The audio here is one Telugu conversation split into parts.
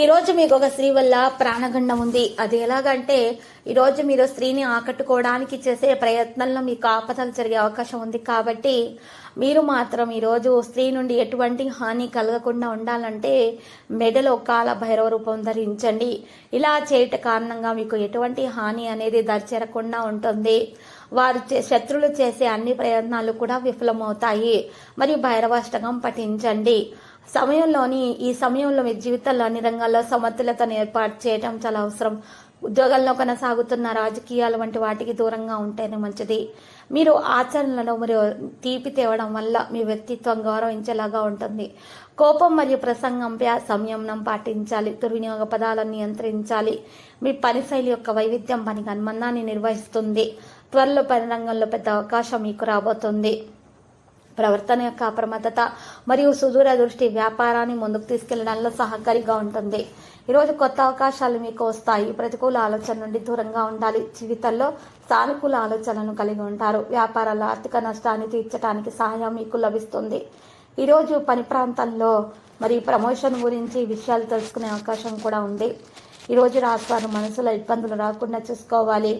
ఈరోజు మీకు ఒక స్త్రీ వల్ల ప్రాణగండం ఉంది. అది ఎలాగంటే ఈరోజు మీరు స్త్రీని ఆకట్టుకోవడానికి చేసే ప్రయత్నంలో మీకు ఆపదలు జరిగే అవకాశం ఉంది కాబట్టి మీరు మాత్రం ఈరోజు స్త్రీ నుండి ఎటువంటి హాని కలగకుండా ఉండాలంటే మెడలో కాల భైరవ రూపం ధరించండి. ఇలా చేయట కారణంగా మీకు ఎటువంటి హాని అనేది దరిచేరకుండా ఉంటుంది. వారు చే- శత్రులు చేసే అన్ని ప్రయత్నాలు కూడా విఫలమవుతాయి. మరియు భైరవాష్టకం పఠించండి. సమయంలోని ఈ సమయంలో మీ జీవితంలో అన్ని రంగాల్లో సమతుల్యతను ఏర్పాటు చేయడం చాలా అవసరం. ఉద్యోగాల్లో కొనసాగుతున్న రాజకీయాలు వంటి వాటికి దూరంగా ఉంటేనే మంచిది. మీరు ఆచరణలో మరియు తీపి తేవడం వల్ల మీ వ్యక్తిత్వం గౌరవించేలాగా ఉంటుంది. కోపం మరియు ప్రసంగంపై సంయమనం పాటించాలి. దుర్వినియోగ పదాలను నియంత్రించాలి. మీ పని శైలి యొక్క వైవిధ్యం పనికి అనుబంధాన్ని నిర్వహిస్తుంది. త్వరలో పని రంగంలో పెద్ద అవకాశం మీకు రాబోతుంది. ప్రవర్తన యొక్క అప్రమత్తత మరియు సుదూర దృష్టి వ్యాపారాన్ని ముందుకు తీసుకెళ్ళడంలో సహకారిగా ఉంటుంది. ఈరోజు కొత్త అవకాశాలు మీకు వస్తాయి. ప్రతికూల ఆలోచన నుండి దూరంగా ఉండాలి. జీవితంలో సానుకూల ఆలోచనలను కలిగి ఉంటారు. వ్యాపారాల ఆర్థిక నష్టాన్ని తీర్చడానికి సహాయం మీకు లభిస్తుంది. ఈరోజు పని ప్రాంతంలో మరి ప్రమోషన్ గురించి విషయాలు తెలుసుకునే అవకాశం కూడా ఉంది. ఈరోజు రాష్ట్రాలు మనసులో ఇబ్బందులు రాకుండా చూసుకోవాలి.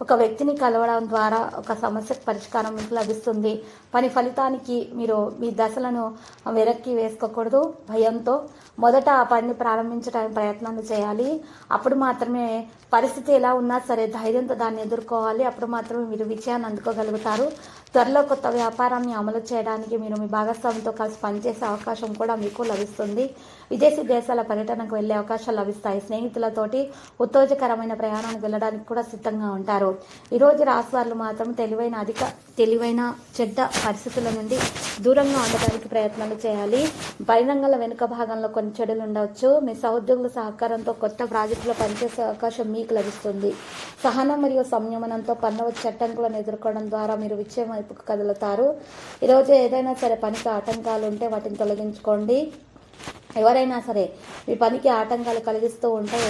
ఒక వ్యక్తిని కలవడం ద్వారా ఒక సమస్యకు పరిష్కారం మీకు లభిస్తుంది. పని ఫలితానికి మీరు మీ దశలను వెనక్కి వేసుకోకూడదు. భయంతో మొదట ఆ పనిని ప్రారంభించడానికి ప్రయత్నాలు చేయాలి. అప్పుడు మాత్రమే పరిస్థితి ఎలా ఉన్నా సరే ధైర్యంతో దాన్ని ఎదుర్కోవాలి. అప్పుడు మాత్రమే మీరు విజయాన్ని అందుకోగలుగుతారు. త్వరలో కొత్త వ్యాపారాన్ని అమలు చేయడానికి మీరు మీ భాగస్వామితో కలిసి పనిచేసే అవకాశం కూడా మీకు లభిస్తుంది. విదేశీ దేశాల పర్యటనకు వెళ్ళే అవకాశాలు లభిస్తాయి. స్నేహితులతోటి ఉత్తేజకరమైన ప్రయాణానికి వెళ్ళడానికి కూడా సిద్ధంగా ఉంటారు. ఈ రోజు రాశివాళ్ళు మాత్రం తెలివైన అధిక తెలివైన చెడ్డ పరిస్థితుల నుండి దూరంగా ఉండడానికి ప్రయత్నాలు చేయాలి. బహిరంగల వెనుక భాగంలో కొన్ని చెడులు ఉండవచ్చు. మీ సహోద్యోగుల సహకారంతో కొత్త ప్రాజెక్టులో పనిచేసే అవకాశం మీకు లభిస్తుంది. సహనం మరియు సంయమనంతో పన్ను చట్టంకులను ఎదుర్కోవడం ద్వారా మీరు విజయం వైపుకు కదులుతారు ఈరోజు ఏదైనా సరే పనికి ఆటంకాలు ఉంటే వాటిని తొలగించుకోండి. ఎవరైనా సరే మీ పనికి ఆటంకాలు కలిగిస్తూ ఉంటే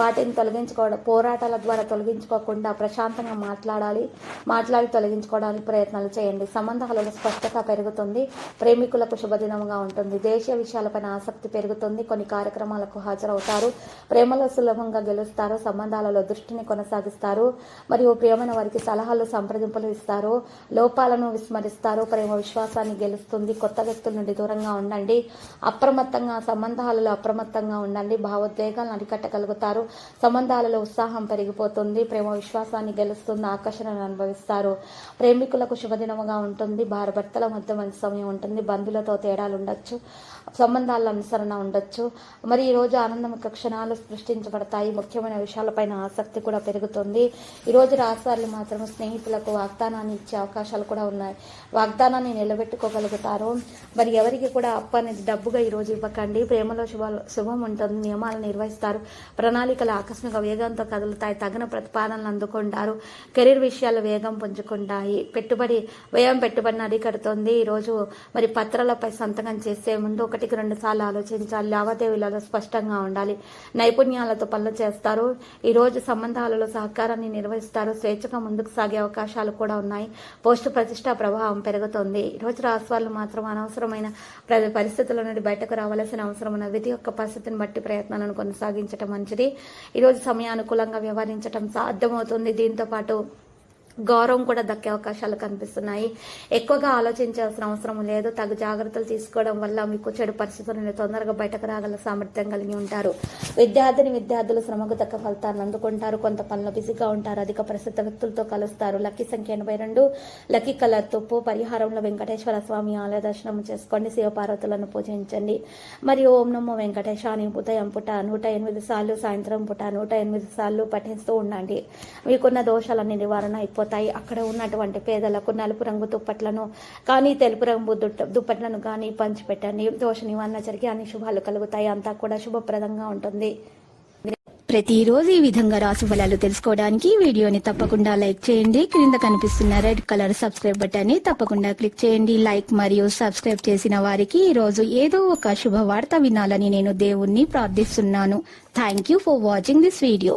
వాటిని తొలగించుకోవడం పోరాటాల ద్వారా తొలగించుకోకుండా ప్రశాంతంగా మాట్లాడాలి మాట్లాడి తొలగించుకోవడానికి ప్రయత్నాలు చేయండి. సంబంధాలలో స్పష్టత పెరుగుతుంది ప్రేమికులకు శుభదినంగా ఉంటుంది. దేశీయ విషయాలపైన ఆసక్తి పెరుగుతుంది కొన్ని కార్యక్రమాలకు హాజరవుతారు ప్రేమలో సులభంగా గెలుస్తారు సంబంధాలలో దృష్టిని కొనసాగిస్తారు మరియు ప్రియమైన వారికి సలహాలు సంప్రదింపులు ఇస్తారు లోపాలను విస్మరిస్తారు ప్రేమ విశ్వాసాన్ని గెలుస్తుంది కొత్త వ్యక్తుల నుండి దూరంగా ఉండండి అప్రమత్తంగా సంబంధాలలో అప్రమత్తంగా ఉండండి. భావోద్వేగాలను అరికట్టగలుగుతారు. సంబంధాలలో ఉత్సాహం పెరిగిపోతుంది. ప్రేమ విశ్వాసాన్ని గెలుస్తుంది. ఆకర్షణను అనుభవిస్తారు. ప్రేమికులకు శుభదినముగా ఉంటుంది. భార్య భర్తల మధ్య మంచి సమయం ఉంటుంది. బంధువులతో తేడాలు ఉండొచ్చు. సంబంధాల అనుసరణ ఉండొచ్చు. మరి ఈరోజు ఆనందం యొక్క క్షణాలు సృష్టించబడతాయి. ముఖ్యమైన విషయాలపైన ఆసక్తి కూడా పెరుగుతుంది. ఈరోజు రోజు మాత్రం స్నేహితులకు వాగ్దానాన్ని ఇచ్చే అవకాశాలు కూడా ఉన్నాయి. వాగ్దానాన్ని నిలబెట్టుకోగలుగుతారు. మరి ఎవరికి కూడా అప్పు అనేది డబ్బుగా ఈరోజు ఇవ్వకండి. మరియు ప్రేమలో శుభ శుభం ఉంటుంది నియమాలు నిర్వహిస్తారు. ప్రణాళికలు ఆకస్మిక వేగంతో కదులుతాయి తగిన ప్రతిపాదనలు అందుకుంటారు. కెరీర్ విషయాలు వేగం పుంజుకుంటాయి. పెట్టుబడి వ్యయం పెట్టుబడిని అరికడుతుంది. ఈరోజు మరి పత్రాలపై సంతకం చేసే ముందు ఒకటికి రెండు సార్లు ఆలోచించాలి. లావాదేవీలలో స్పష్టంగా ఉండాలి. నైపుణ్యాలతో పనులు చేస్తారు. ఈ రోజు సంబంధాలలో సహకారాన్ని నిర్వహిస్తారు. స్వేచ్ఛగా ముందుకు సాగే అవకాశాలు కూడా ఉన్నాయి. పోస్టు ప్రతిష్ట ప్రభావం పెరుగుతుంది. ఈ రోజు రాశివాళ్ళు మాత్రం అనవసరమైన ప్ర- పరిస్థితుల నుండి బయటకు రావాల్సిన అవసరం ఉన్న విధి యొక్క పరిస్థితిని బట్టి ప్రయత్నాలను కొనసాగించడం మంచిది. ఈరోజు సమయానుకూలంగా వ్యవహరించడం సాధ్యమవుతుంది. దీంతో పాటు గౌరవం కూడా దక్కే అవకాశాలు కనిపిస్తున్నాయి. ఎక్కువగా ఆలోచించాల్సిన అవసరం లేదు. తగు జాగ్రత్తలు తీసుకోవడం వల్ల మీకు చెడు పరిస్థితులను తొందరగా బయటకు రాగల సామర్థ్యం కలిగి ఉంటారు. విద్యార్థిని విద్యార్థులు శ్రమకు తగ్గ ఫలితాలను అందుకుంటారు. కొంత పనులు బిజీగా ఉంటారు. అధిక ప్రసిద్ధ వ్యక్తులతో కలుస్తారు. లక్కీ సంఖ్య ఎనభై రెండు లక్కీ కలర్ తుప్పు పరిహారంలో వెంకటేశ్వర స్వామి ఆలయ దర్శనం చేసుకోండి. శివపార్వతులను పూజించండి. మరియు ఓం నమో వెంకటేశాని ఉదయం పుట నూట ఎనిమిది సార్లు సాయంత్రం పుట నూట ఎనిమిది సార్లు పఠిస్తూ ఉండండి. మీకున్న దోషాలన్నీ నివారణ అయిపోతాయి అక్కడ ఉన్నటువంటి పేదలకు నలుపు రంగు దుప్పట్లను కానీ తెలుపు రంగు దుట్ట- దుప్పట్లను కానీ పంచిపెట్టండి. దోష నివారణ జరిగి అన్ని శుభాలు కలుగుతాయి. అంతా కూడా శుభప్రదంగా ఉంటుంది. ప్రతిరోజు ఈ విధంగా రాసు ఫలాలు తెలుసుకోవడానికి వీడియోని తప్పకుండా లైక్ చేయండి. క్రింద కనిపిస్తున్న రెడ్ కలర్ సబ్స్క్రైబ్ బటన్ని తప్పకుండా క్లిక్ చేయండి. లైక్ మరియు సబ్స్క్రైబ్ చేసిన వారికి ఈ రోజు ఏదో ఒక శుభవార్త వినాలని నేను దేవుణ్ణి ప్రార్థిస్తున్నాను. Thank you for watching this video